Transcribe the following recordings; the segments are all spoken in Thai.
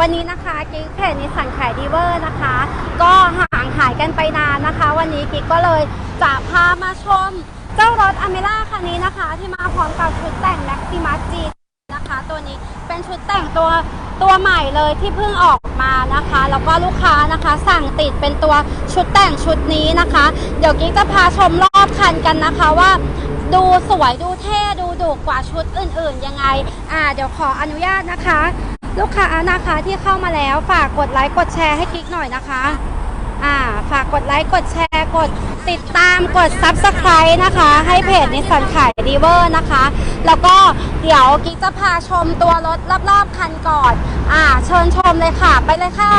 วันนี้นะคะกิ๊กเพจนิสสันขายดีเวอร์นะคะ ก็ห่างหายกันไปนานนะคะ วันนี้กิ๊กก็เลยจะพามาชมเจ้ารถอเมร่าคันนี้นะคะ ที่มาพร้อมกับชุดแต่งแม็กซิมัสจีนะคะ ตัวนี้เป็นชุดแต่งตัวตัวใหม่เลยที่เพิ่งออกมานะคะ แล้วก็ลูกค้านะคะ สั่งติดเป็นตัวชุดแต่งชุดนี้นะคะ เดี๋ยวกิ๊กจะพาชมรอบคันกันนะคะว่าดูสวยดูเท่ดูดุกว่าชุดอื่นๆยังไง อ่า เดี๋ยวขออนุญาตนะคะ ลูกค้านะคะที่เข้ามาแล้วฝากกดไลค์กดแชร์ให้กิ๊กหน่อยนะคะ อ่า ฝากกดไลค์กดแชร์กดติดตามกด Subscribe นะคะ ให้เพจนิสสันขายดีเวอร์นะคะ แล้วก็เดี๋ยวกิ๊กจะพาชมตัวรถรอบๆคันก่อน อ่า เชิญชมเลยค่ะ ไปเลยค่ะ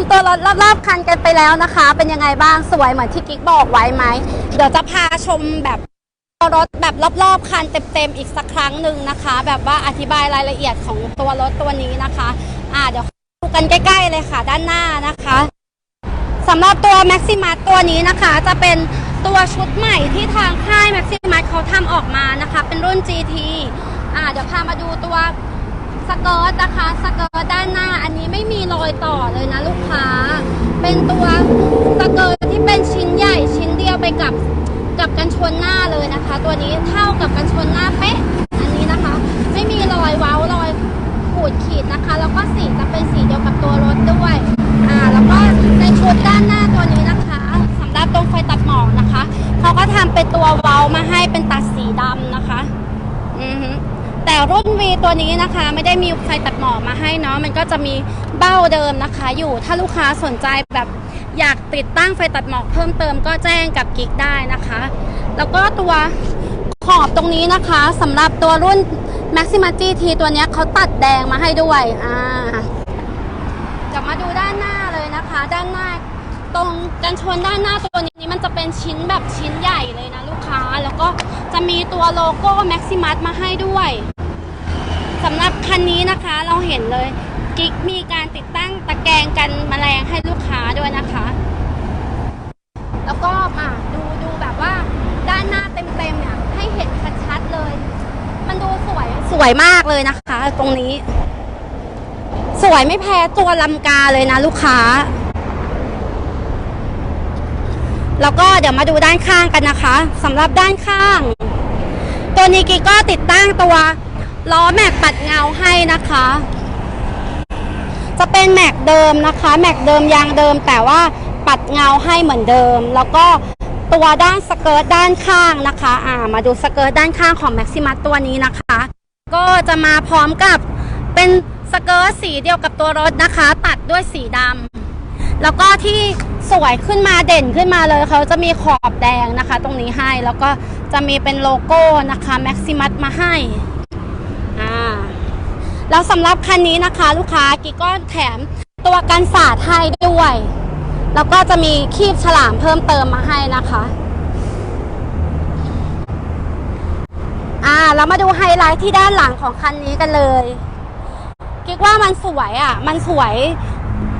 มตัวรถรอบๆคันกันไปแล้วนะคะ เป็นยังไงบ้างสวยเหมือนที่กิ๊กบอกไว้ไหมเดี๋ยวจะพาชมแบบตัวรถแบบรอบๆคันเต็มๆอีกสักครั้งหนึ่งนะคะ แบบว่าอธิบายรายละเอียดของตัวรถตัวนี้นะคะ อ่าเดี๋ยวดูกันใกล้ ๆเลยค่ะ ด้านหน้านะคะสำหรับตัว Maximus ตัวนี้นะคะ จะเป็นตัวชุดใหม่ที่ทางค่าย Maximus เขาทำออกมานะคะ เป็นรุ่น GT อ่าเดี๋ยวพามาดูตัว สเกิร์ตนะคะ สเกิร์ตด้านหน้า อันนี้ไม่มีรอยต่อเลยนะลูกค้า เป็นตัวสเกิร์ตที่เป็นชิ้นใหญ่ชิ้นเดียวไปกับกับกันชนหน้าเลยนะคะ ตัวนี้เท่ากับกันชนหน้าเป๊ะ อันนี้นะคะ ไม่มีรอยเว้ารอยขูดขีดนะคะ แล้วก็สีจะเป็นสีเดียวกับตัวรถด้วยอ่าแล้วก็ในชุดด้านหน้าตัวนี้นะคะสำหรับตรงไฟตัดหมอกนะคะเขาก็ทำเป็นตัวเว้ามาให้เป็นตัดสีดำนะคะ รุ่น V ตัวนี้นะคะไม่ได้มีไฟตัดหมอกมาให้เนาะมันก็จะมีเบ้าเดิมนะคะ อยู่ถ้าลูกค้าสนใจแบบอยากติดตั้งไฟตัดหมอกเพิ่มเติมก็แจ้งกับกิ๊กได้นะคะ แล้วก็ตัวขอบตรงนี้นะคะสำหรับตัวรุ่น Maxima GT ตัวเนี้ยเขาตัดแดงมาให้ด้วยอ่าจะมาดูด้านหน้าเลยนะคะ ด้านหน้าตรงกันชนด้านหน้าตัวนี้มันจะเป็นชิ้นแบบชิ้นใหญ่เลยนะลูกค้า แล้วก็จะมีตัวโลโก้ Maximus มาให้ด้วย สำหรับคันนี้นะคะเราเห็นเลยกิ๊กมีการติดตั้งตะแกรงกันแมลงให้ลูกค้าด้วยนะคะ แล้วก็มาดูดูแบบว่าด้านหน้าเต็มๆเนี่ยให้เห็นชัดๆเลย มันดูสวยสวยมากเลยนะคะ ตรงนี้ สวยไม่แพ้ตัวลำกาเลยนะลูกค้า แล้วก็เดี๋ยวมาดูด้านข้างกันนะคะสำหรับด้านข้าง ตัวนี้กิ๊กก็ติดตั้งตัว ล้อแม็กปัดเงาให้นะคะ จะเป็นแม็กเดิมนะคะ แม็กเดิมยางเดิม แต่ว่าปัดเงาให้เหมือนเดิม แล้วก็ตัวด้านสเกิร์ตด้านข้างนะคะอ่ามาดูสเกิร์ตด้านข้างของแม็กซิมัสตัวนี้นะคะ ก็จะมาพร้อมกับเป็นสเกิร์ตสีเดียวกับตัวรถนะคะ ตัดด้วยสีดำแล้วก็ที่สวยขึ้นมาเด่นขึ้นมาเลยเขาจะมีขอบแดงนะคะ ตรงนี้ให้แล้วก็จะมีเป็นโลโก้นะคะแม็กซิมัสมาให้ แล้วสำหรับคันนี้นะคะ ลูกค้ากิ๊กก็แถมตัวกันสาดให้ด้วย แล้วก็จะมีคีบฉลามเพิ่มเติมมาให้นะคะอ่าเรามาดูไฮไลท์ที่ด้านหลังของคันนี้กันเลยกิ๊กว่ามันสวยอะ มันสวย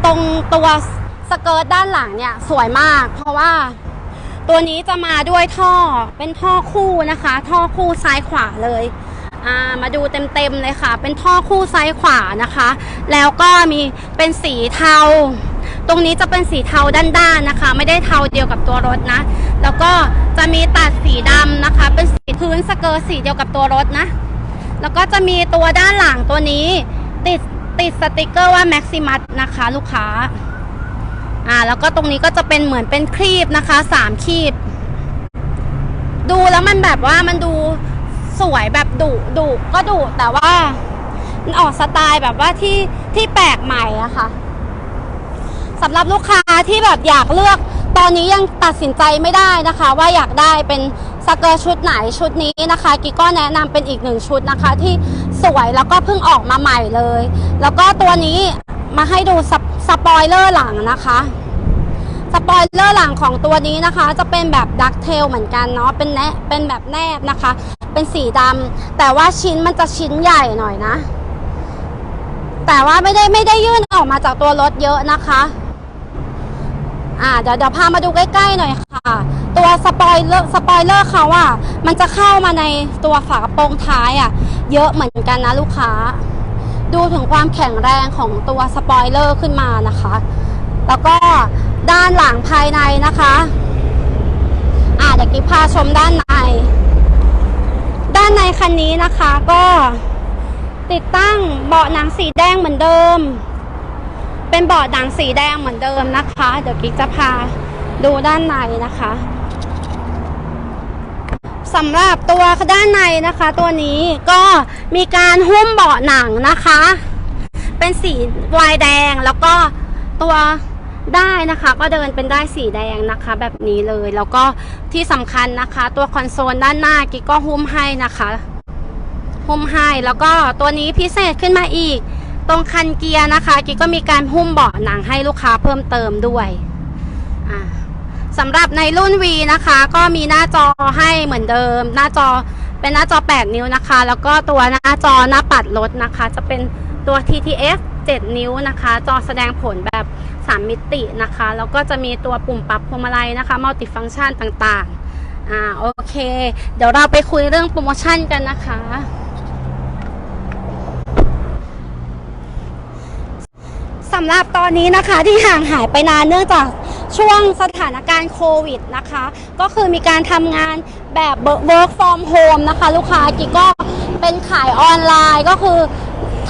ตรงตัวสเกิร์ตด้านหลังเนี่ยสวยมาก เพราะว่าตัวนี้จะมาด้วยท่อเป็นท่อคู่นะคะ ท่อคู่ซ้ายขวาเลย มาดูเต็มๆเลยค่ะ เป็นท่อคู่ซ้ายขวานะคะ แล้วก็มีเป็นสีเทา ตรงนี้จะเป็นสีเทาด้านๆนะคะ ไม่ได้เทาเดียวกับตัวรถนะ แล้วก็จะมีตัดสีดำนะคะ เป็นสีพื้นสเกอร์สีเดียวกับตัวรถนะ แล้วก็จะมีตัวด้านหลังตัวนี้ ติดติดสติกเกอร์ว่า Maximus นะคะ ลูกค้า อ่า แล้วก็ตรงนี้ก็จะเป็นเหมือนเป็นครีบนะคะสามครีบ ดูแล้วมันแบบว่ามันดู สวยแบบดุดุก็ดุแต่ว่ามันออกสไตล์แบบว่าที่ที่แปลกใหม่อะค่ะสำหรับลูกค้าที่แบบอยากเลือก ตอนนี้ยังตัดสินใจไม่ได้นะคะ ว่าอยากได้เป็นสเกอร์ชุดไหนชุดนี้นะคะกิกก็แนะนำเป็นอีกหนึ่งชุดนะคะ ที่สวยแล้วก็เพิ่งออกมาใหม่เลย แล้วก็ตัวนี้มาให้ดูสสปอยเลอร์หลังนะคะ สปอยเลอร์หลังของตัวนี้นะคะ จะเป็นแบบดักเทลเหมือนกันเนาะเป็นแนเป็นแบบแนบนะคะ เป็นสีดำแต่ว่าชิ้นมันจะชิ้นใหญ่หน่อยนะ แต่ว่าไม่ได้ไม่ได้ยื่นออกมาจากตัวรถเยอะนะคะอ่าเดี๋ยวเดี๋ยวพามาดูใกล้ๆหน่อยค่ะ ตัวสปอยเลอร์สปอยเลอร์เขาอะมันจะเข้ามาในตัวฝากระโปรงท้ายอะ เยอะเหมือนกันนะลูกค้า ดูถึงความแข็งแรงของตัวสปอยเลอร์ขึ้นมานะคะ แล้วก็ ด้านหลังภายในนะคะอ่าเดี๋ยวกิ๊บพาชมด้านใน ด้านในคันนี้นะคะก็ติดตั้งเบาะหนังสีแดงเหมือนเดิม เป็นเบาะหนังสีแดงเหมือนเดิมนะคะ เดี๋ยวกิ๊กจะพาดูด้านในนะคะสำหรับตัวด้านในนะคะ ตัวนี้ก็มีการหุ้มเบาะหนังนะคะ เป็นสีวายแดงแล้วก็ตัว ได้นะคะก็เดินเป็นได้สีแดงนะคะ แบบนี้เลย แล้วก็ที่สำคัญนะคะ ตัวคอนโซลด้านหน้ากิ๊กก็หุ้มให้นะคะหุ้มให้แล้วก็ตัวนี้พิเศษขึ้นมาอีก ตรงคันเกียร์นะคะ กิ๊กก็มีการหุ้มเบาะหนังให้ลูกค้าเพิ่มเติมด้วยสำหรับในรุ่น V นะคะ ก็มีหน้าจอให้เหมือนเดิม หน้าจอเป็นหน้าจอ 8 นิ้วนะคะ แล้วก็ตัวหน้าจอหน้าปัดรถนะคะ จะเป็นตัว TTF 7 นิ้วนะคะ จอแสดงผลแบบ 3 มิตินะคะ แล้วก็จะมีตัวปุ่มปรับพวงมาลัยนะคะ มัลติฟัง c t ชันต่างๆ อ่า โอเค เดี๋ยวเราไปคุยเรื่องโปรโมชั่นกันนะคะ สำหรับตอนนี้นะคะที่ห่างหายไปนานเนื่องจากช่วงสถานการณ์โควิดนะคะ ก็คือมีการทำงานแบบ work from home นะคะ ลูกค้ากิ๊กก็เป็นขายออนไลน์ก็คือ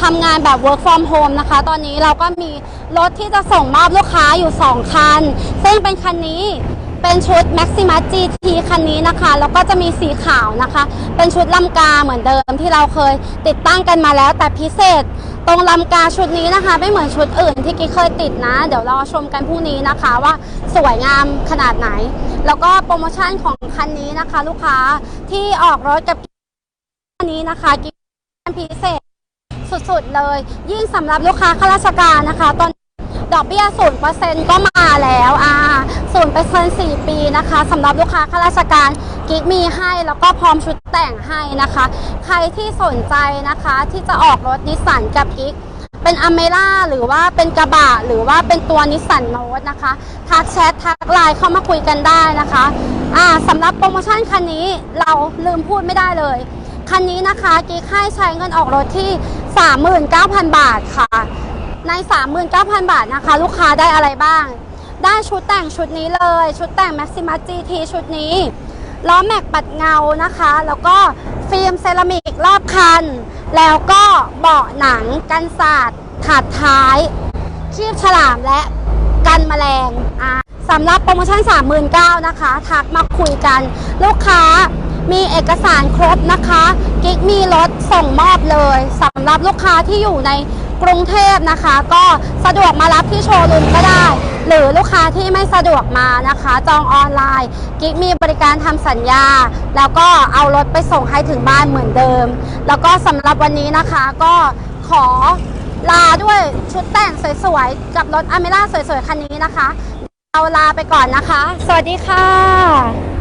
ทำงานแบบ work from home นะคะ ตอนนี้เราก็มี รถที่จะส่งมอบลูกค้าอยู่ 2 คัน ซึ่งเป็นคันนี้เป็นชุด Maximus GT คันนี้นะคะ แล้วก็จะมีสีขาวนะคะ เป็นชุดลำกาเหมือนเดิมที่เราเคยติดตั้งกันมาแล้ว แต่พิเศษ ตรงลำกาชุดนี้นะคะ ไม่เหมือนชุดอื่นที่กิ๊กเคยติดนะ เดี๋ยวราชมกันพรุ่งนี้นะคะว่าสวยงามขนาดไหน แล้วก็โปรโมชั่นของคันนี้นะคะ ลูกค้าที่ออกรถกับคันนี้นะคะกิ๊กพิเศษสุดๆเลย ยิ่งสำหรับลูกค้าข้าราชการนะคะ ตอน ดอกเบี้ยศูนย์เปอร์เซ็นต์ก็มาแล้วอ่าศูนย์เปอร์เซ็นต์สี่ปีนะคะสำหรับลูกค้าข้าราชการกิ๊กมีให้แล้วก็พร้อมชุดแต่งให้นะคะ ใครที่สนใจนะคะที่จะออกรถนิสสันกับกิ๊กเป็นอเมร่าหรือว่าเป็นกระบะหรือว่าเป็นตัวนิสสันโนตนะคะทักแชททักไลน์เข้ามาคุยกันได้นะคะอ่าสำหรับโปรโมชั่นคันนี้เราลืมพูดไม่ได้เลย คันนี้นะคะกิ๊กให้ใช้เงินออกรถที่ 39,000 บาทค่ะ ใน 39,000 บาทนะคะ ลูกค้าได้อะไรบ้าง ได้ชุดแต่งชุดนี้เลย ชุดแต่ง Maximus GT ชุดนี้ล้อแม็กปัดเงานะคะ แล้วก็ฟิล์มเซรามิกรอบคัน แล้วก็เบาะหนังกันสาดถาดท้ายคีบฉลามและกันแมลงอ่าสำหรับโปรโมชั่น 39,000นะคะ ทักมาคุยกัน ลูกค้ามีเอกสารครบนะคะ กิ๊กมีรถส่งมอบเลยสำหรับลูกค้าที่อยู่ใน กรุงเทพนะคะ ก็สะดวกมารับที่โชว์รูมก็ได้ หรือลูกค้าที่ไม่สะดวกมานะคะ จองออนไลน์กิ๊กมีบริการทำสัญญา แล้วก็เอารถไปส่งให้ถึงบ้านเหมือนเดิม แล้วก็สำหรับวันนี้นะคะก็ขอลาด้วยชุดแต่งสวยๆ กับรถอเมร่าสวยๆ คันนี้นะคะ เอาลาไปก่อนนะคะ สวัสดีค่ะ